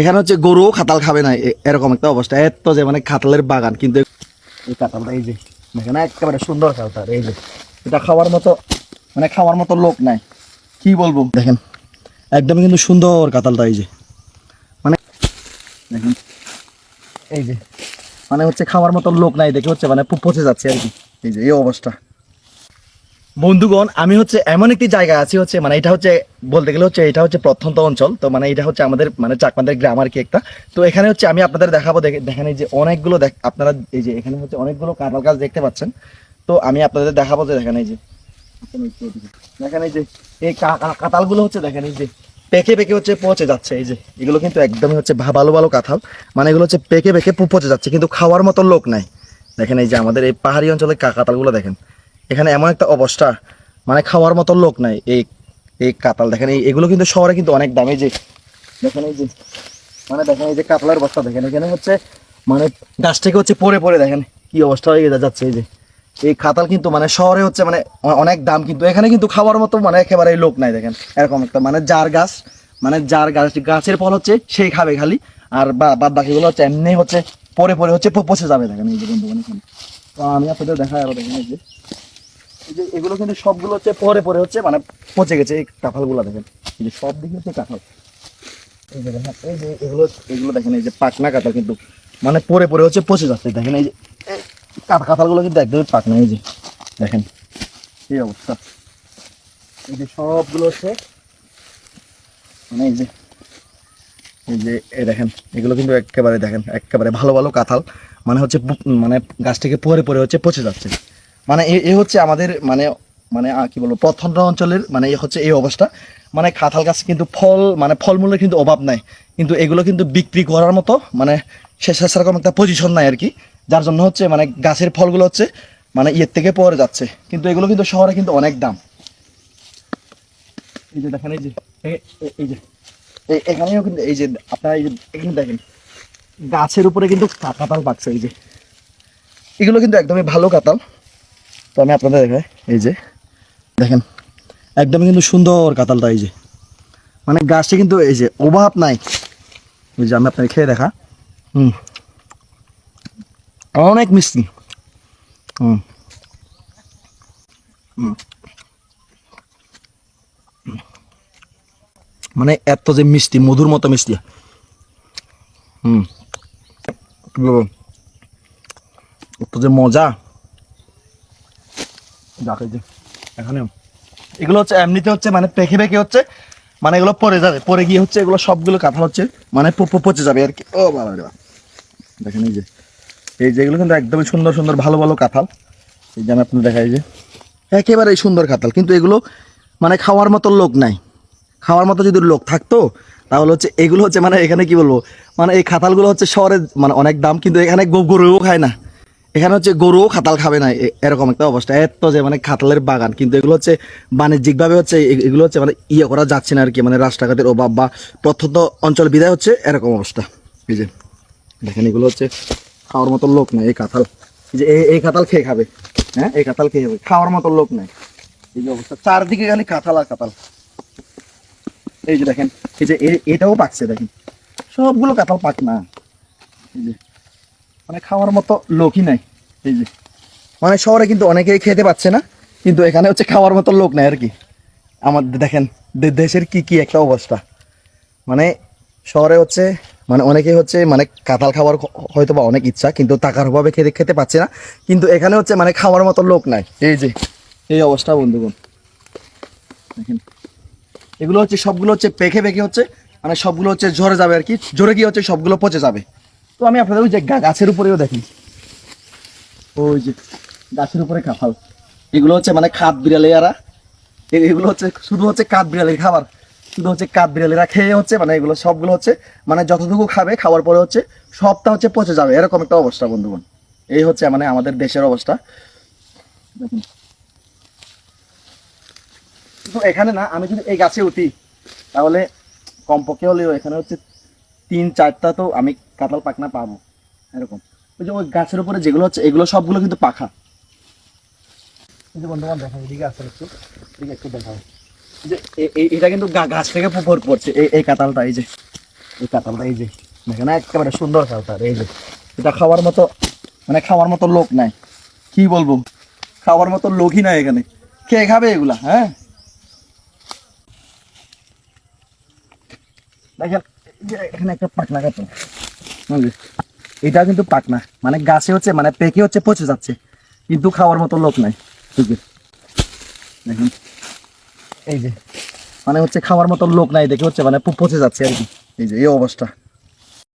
এখানে হচ্ছে গরুও খাতাল খাবে না এরকম একটা অবস্থা। এত যে মানে খাতালের বাগান, কিন্তু এই কাঁঠালটা এই যে দেখেন একেবারে সুন্দর কাঁঠাল এই যে। এটা খাওয়ার মতো মানে খাওয়ার মতো লোক নাই। কি বলব? দেখেন একদম কিন্তু সুন্দর কাঁঠালটা এই যে। মানে দেখেন, এই যে। মানে হচ্ছে খাওয়ার মতো লোক নাই, দেখে হচ্ছে মানে পচে যাচ্ছে আর কি। এই যে, এই অবস্থা। বন্ধুগণ, আমি হচ্ছে এমন একটি জায়গা আছি হচ্ছে মানে এটা হচ্ছে, বলতে গেলে হচ্ছে এটা হচ্ছে প্রত্যন্ত অঞ্চল, তো মানে এটা হচ্ছে আমাদের মানে চাকমাদের গ্রাম আর কি একটা। তো এখানে হচ্ছে আমি আপনাদের দেখাবো, দেখে- দেখেন এই যে অনেকগুলো দেখ, আপনারা এই যে এখানে হচ্ছে অনেকগুলো কাঁঠাল গাছ দেখতে পাচ্ছেন। তো আমি আপনাদের দেখাবো যে, দেখেন এই যে দেখেন এই যে, এই কাঁঠালগুলো হচ্ছে, দেখেন এই যে, পেকে পেকে হচ্ছে পচে যাচ্ছে, এই যে, এগুলো কিন্তু একদমই হচ্ছে ভালো ভালো কাঁঠাল। মানে এগুলো হচ্ছে পেকে পেকে পচে যাচ্ছে, কিন্তু খাওয়ার মতো লোক নাই। দেখেন এই যে আমাদের এই পাহাড়ি অঞ্চলের কাঁঠালগুলো দেখেন। এখানে এমন একটা অবস্থা মানে খাওয়ার মতো লোক নাই এই এই কাতাল দেখেন এগুলো কিন্তু শহরে কিন্তু অনেক দামে যে, দেখেন এই যে মানে দেখেন এই যে কাতলার বস্তা দেখেন এখানে হচ্ছে মানে গাছ থেকে হচ্ছে পরে পরে দেখেন কি অবস্থা হয়ে যাচ্ছে এই যে। এই কাতাল কিন্তু মানে শহরে হচ্ছে মানে অনেক দাম, কিন্তু এখানে কিন্তু খাওয়ার মতো মানে একেবারে লোক নাই, দেখেন। এরকম একটা মানে যার গাছ মানে যার গাছ, গাছের ফল হচ্ছে সেই খাবে খালি। আর বাদ বাকিগুলো হচ্ছে এমনি হচ্ছে পরে পরে হচ্ছে পচে যাবে, দেখেন এই যে বন্ধু তো আমি আপনাদের দেখা আরও, দেখেন এই যে। যে এগুলো কিন্তু সবগুলো হচ্ছে পরে পরে হচ্ছে মানে পচে গেছে এই কাঁঠালগুলো দেখেন। এই যে সব দিকে হচ্ছে কাঁঠাল। এই যে দেখেন, এই যে এগুলো এগুলো দেখেন, এই যে পাকনা কাঁঠাল কিন্তু মানে পরে পরে হচ্ছে পচে যাচ্ছে। দেখেন, এই যে কাঁঠালগুলো কিন্তু একদমই পাকনা এই যে দেখেন, এই অবস্থা। এই যে সবগুলো হচ্ছে মানে এই যে এই যে, এই দেখেন, এগুলো কিন্তু একেবারে দেখেন, একেবারে ভালো ভালো কাঁঠাল। মানে হচ্ছে মানে গাছ থেকে পরে পরে হচ্ছে পচে যাচ্ছে। মানে এ হচ্ছে আমাদের মানে মানে কি বলব প্রত্যন্ত অঞ্চলের মানে হচ্ছে এই অবস্থা। মানে কাঁঠাল গাছ কিন্তু ফল মানে ফলমূলের কিন্তু অভাব নাই। কিন্তু এগুলো কিন্তু বিক্রি করার মতো মানে সে- সেরকম একটা পজিশন নাই আর কি। যার জন্য হচ্ছে মানে গাছের ফলগুলো হচ্ছে মানে ইয়ের থেকে পরে যাচ্ছে। কিন্তু এগুলো কিন্তু শহরে কিন্তু অনেক দাম। এই যে দেখেন, এই যে এই যে এখানেও কিন্তু, এই যে আপনারা এই যে এখানে দেখেন, গাছের উপরে কিন্তু কা- কাঁঠাল পাকছে এই যে। এগুলো কিন্তু একদমই ভালো কাঁঠাল। তো আমি আপনাদের দেখাই। এই যে, দেখেন, একদমই কিন্তু সুন্দর কাতালটা, এই যে। মানে গাছটা কিন্তু, এই যে, অভাব নাই। এই যে, আমি আপনাকে খেয়ে দেখা। হুম। অনেক মিষ্টি। হুম। মানে এত যে মিষ্টি, মধুর মতো মিষ্টি। হুম? এত যে মজা। দেখো এই যে এখানে এগুলো হচ্ছে, এমনিতে হচ্ছে মানে পেকে পেকে হচ্ছে মানে এগুলো পরে যাবে পরে গিয়ে হচ্ছে এগুলো সবগুলো কাঁঠাল হচ্ছে মানে পচে যাবে আর কি। ও বাবা রে দেখেন এই যে এই যে এগুলো কিন্তু একদমই সুন্দর সুন্দর, ভালো ভালো কাঁঠাল। এই যে আমি আপনার দেখাই যে একেবারে সুন্দর কাঁঠাল, কিন্তু এগুলো মানে খাওয়ার মতো লোক নাই। খাওয়ার মতো যদি লোক থাকতো, তাহলে হচ্ছে এগুলো হচ্ছে মানে এখানে কি বলব মানে এই খাতালগুলো হচ্ছে শহরে মানে অনেক দাম, কিন্তু এখানে গরুও খায় না। এখানে হচ্ছে গরুও খাতাল খাবে না এরকম একটা অবস্থা। এত যে মানে খাতালের বাগান, কিন্তু এগুলো হচ্ছে বাণিজ্যিকভাবে হচ্ছে এগুলো হচ্ছে মানে ইয়ে করা যাচ্ছে না আর কি মানে রাস্তাঘাটের অভাব বা প্রত্যন্ত অঞ্চল বিদায় হচ্ছে এরকম অবস্থা। এই যে, দেখেন এগুলো হচ্ছে খাওয়ার মতো লোক নাই, এই এই যে, এই- কাঁঠাল খেয়ে খাবে। হ্যাঁ এই কাঁঠাল খেয়ে খাবে। খাওয়ার মতো লোক নাই। এই যে অবস্থা। চারদিকে খালি কাঁঠাল আর কাঁঠাল এই যে দেখেন, এই যে এটাও পাকছে, দেখেন। সবগুলো কাঁঠাল পাক না। এই যে মানে খাওয়ার মতো লোকই নাই, এই যে। মানে শহরে কিন্তু অনেকেই খেতে পাচ্ছে না, কিন্তু এখানে হচ্ছে খাওয়ার মতো লোক নাই আর কি। আমাদের দেখেন দেশের কি কি একটা অবস্থা। মানে শহরে হচ্ছে মানে অনেকেই হচ্ছে মানে কাঁঠাল খাওয়ার হয়তো বা অনেক ইচ্ছা, কিন্তু টাকার অভাবে খেতে খেতে পাচ্ছে না। কিন্তু এখানে হচ্ছে মানে খাওয়ার মতো লোক নাই, এই যে। এই অবস্থা বন্ধুগণ। দেখেন। এগুলো হচ্ছে, সবগুলো হচ্ছে পেকে পেখে হচ্ছে মানে সবগুলো হচ্ছে ঝরে যাবে আর কি। ঝরে গিয়ে হচ্ছে সবগুলো পচে যাবে। তো আমি আপনাদের ওই যে গাছের উপরেও দেখি। ওই যে গাছের উপরে কাঁঠাল। এগুলো হচ্ছে মানে খাদ বিড়ালিয়ারা এ- এগুলো হচ্ছে শুধু হচ্ছে কাঠ বিড়ালের খাবার। শুধু হচ্ছে কাঠ বিড়ালিরা খেয়ে হচ্ছে মানে এগুলো সবগুলো হচ্ছে মানে যতটুকু খাবে খাওয়ার পরে হচ্ছে সবটা হচ্ছে পচে যাবে। এরকম একটা অবস্থা, বন্ধুগণ। এই হচ্ছে মানে আমাদের দেশের অবস্থা। কিন্তু এখানে না, আমি যদি এই গাছে উঠি, তাহলে কমপক্ষে হলেও এখানে হচ্ছে তিন চারটা তো আমি কাতাল পাখনা পাবো, এরকম। ওই যে ওই গাছের উপরে যেগুলো হচ্ছে, এগুলো সবগুলো কিন্তু পাখা। এই যে বন্ধুবান দেখা এদিকে আসেন একটু, এদিকে একটু দেখা যে এটা কিন্তু গাছ থেকে পুকুর পড়ছে, এই এই কাঁঠালটা, এই যে, এই কাঁঠালটা, এই যে, দেখেন একেবারে সুন্দর কাঁঠাল এই যে। এটা খাওয়ার মতো মানে খাওয়ার মতো লোক নাই। কি বলব? খাওয়ার মতো লোকই নাই এখানে। কে খাবে এগুলা হ্যাঁ? দেখেন এখানে একটা পাকনা গাছ? এটা কিন্তু পাকনা মানে গাছে হচ্ছে মানে পেকে হচ্ছে, পচে যাচ্ছে। কিন্তু খাওয়ার মতো লোক নাই। দেখুন। এই যে। মানে হচ্ছে খাওয়ার মতো লোক নাই দেখে হচ্ছে মানে পচে যাচ্ছে আর কি। এই যে, এই অবস্থা।